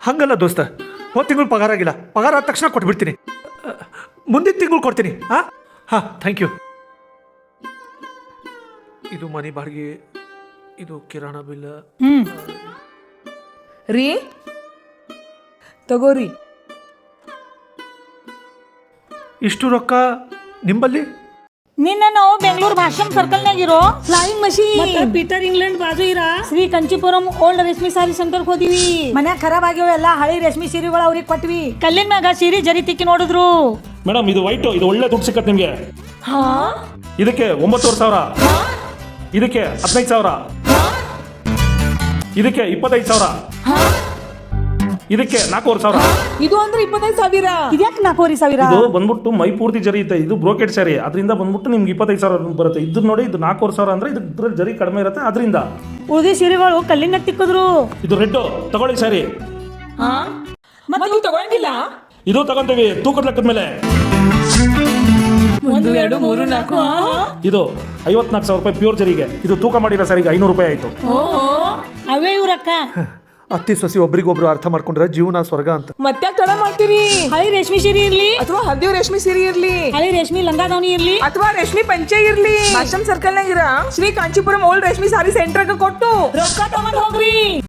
ಹಂಗಲ್ಲ ದೋಸ್ತ. ಹೋದ ತಿಂಗಳು ಪಗಾರ ಆಗಿಲ್ಲ. ಪಗಾರ ಆದ ತಕ್ಷಣ ಕೊಟ್ಬಿಡ್ತೀನಿ. ಮುಂದಿನ ತಿಂಗಳು ಕೊಡ್ತೀನಿ. ಹಾಂ? ಹಾಂ ಥ್ಯಾಂಕ್ ಯು ಇದು ಮನೆ ಬಾಡಿಗೆ ಇದು ಕಿರಾಣ ಬಿಲ್. ಹ್ಮ್. ರೀ ತಗೋರಿ. ಇಷ್ಟು ರೊಕ್ಕ ನಿಂಬಲ್ಲಿ? ನಿನ್ನ ನಾವು ಬೆಂಗಳೂರು ಭಾಷಣ ಸರ್ಕಲ್ನಾಗ ಇರೋ ಫ್ಲೈಯಿಂಗ್ ಮಷೀನ್ ಪೀಟರ್ ಇಂಗ್ಲೆಂಡ್ ಬಾಜು ಇರ? ಶ್ರೀ ಕಂಚಿಪುರಂ ಓಲ್ಡ್ ರೇಷ್ಮೆ ಸಾರಿ ಸೆಂಟರ್ ಹೋದಿವಿ. ಮನ್ಯಾಗ ಖರಾಬ್ ಆಗ್ಯಾವ ಎಲ್ಲ ಹಳಿ ರೇಷ್ಮೆ ಸೀರೆಗಳು ಅವ್ರಿಗೆ ಕೊಟ್ವಿ. ಕಲ್ಲಿನ ಮ್ಯಾಗ ಸೀರೆ ಜರಿ ತಿಕ್ಕಿ ನೋಡಿದ್ರು. ಮೇಡಮ್ ಇದು ವೈಟ್ ಇದು ಒಳ್ಳೆ ದುಡ್ಡು ಸಿಕ್ಕತ್ತೆ ನಿಮಗೆ. ಹಾ? ಇದಕ್ಕೆ ಒಂಬತ್ತೂವರೆ ಸಾವಿರ. ಇದಕ್ಕೆ ಹದಿನೈದು ಸಾವಿರ. ಇದಕ್ಕೆ ಇಪ್ಪತ್ತೈದು ಸಾವಿರ. ಇದಕ್ಕೆ ನಾಲ್ಕೂವರೆ ಸಾವಿರ? ಇದು ಅಂದ್ರೆ ಇಪ್ಪತ್ತೈದು ಸಾವಿರ. ಇದ್ಯಾಕೆ ನಾಲ್ಕೂವರೆ ಸಾವಿರ? ಇದು ಬಂದ್ಬಿಟ್ಟು ಮೈ ಪೂರ್ತಿ ಜರಿ ಇದೆ ಇದು ಬ್ರೋಕೆಟ್ ಸ್ಯಾರಿ. ಅದರಿಂದ ಬಂದ್ಬಿಟ್ಟು ನಿಮ್ಗೆ ಇಪ್ಪತ್ತೈದು ಸಾವಿರ ಬರುತ್ತೆ. ಇದು ನೋಡಿ ಇದು ನಾಲ್ಕೂವರೆ ಸಾವಿರ ಅಂದ್ರೆ ಇದು ಇದ್ರಲ್ಲಿ ಜರಿ ಕಡಿಮೆ ಇರುತ್ತೆ. ಅದರಿಂದ ಉಳಿದ ಸೀರೆಗಳು ಕಲ್ಲಿನ ತಿಕ್ಕಿದ್ರು. ಇದು ರೆಡ್. ತಗೊಳ್ಳಿ ಸ್ಯಾರಿ. ಮತ್ತೆ ನೀವು ತಗೊಂಡಿಲ್ಲ? ಇದು ತಗೊಂತೀವಿ. ತೂಕದ ಲೆಕ್ಕದ ಮೇಲೆ. ಒಂದು ಎರಡು ಮೂರು ನಾಲ್ಕು. ಇದು ಐವತ್ನಾಲ್ಕು ಸಾವಿರ ರೂಪಾಯಿ ಪ್ಯೂರ್ ಜರಿಗೆ. ಇದು ತೂಕ ಮಾಡಿರೋ ಸರಿಗೆ ಐನೂರು ರೂಪಾಯಿ ಆಯ್ತು. ಅವೇ ಇವ್ರಕ್ಕ. ಅತ್ತಿ ಸೊಸಿ ಒಬ್ರಿಗೊಬ್ರು ಅರ್ಥ ಮಾಡ್ಕೊಂಡ್ರೆ ಜೀವನ ಸ್ವರ್ಗ ಅಂತ. ಮತ್ತೆ ತಡ ಮಾಡ್ತೀರಿ? ಹಳೆ ರೇಷ್ಮೆ ಸೀರೆ ಇರ್ಲಿ? ಅಥವಾ ಹದಿವ್ ರೇಷ್ಮೆ ಸೀರೆ ಇರ್ಲಿ? ಹಳೆ ರೇಷ್ಮೆ ಲಂಗಾದಾವಣಿ ಇರ್ಲಿ? ಅಥವಾ ರೇಷ್ಮೆ ಪಂಚೆ ಇರ್ಲಿ? ಆಶ್ರಮ್ ಸರ್ಕಲ್ ನಾಗ ಶ್ರೀ ಕಾಂಚಿಪುರಂ ಓಲ್ಡ್ ರೇಷ್ಮೆ ಸಾರಿ ಸೆಂಟರ್ ಕೊಟ್ಟು. ರೊಕ್ಕ ತಗೊಂಡ್ ಹೋಗ್ರಿ.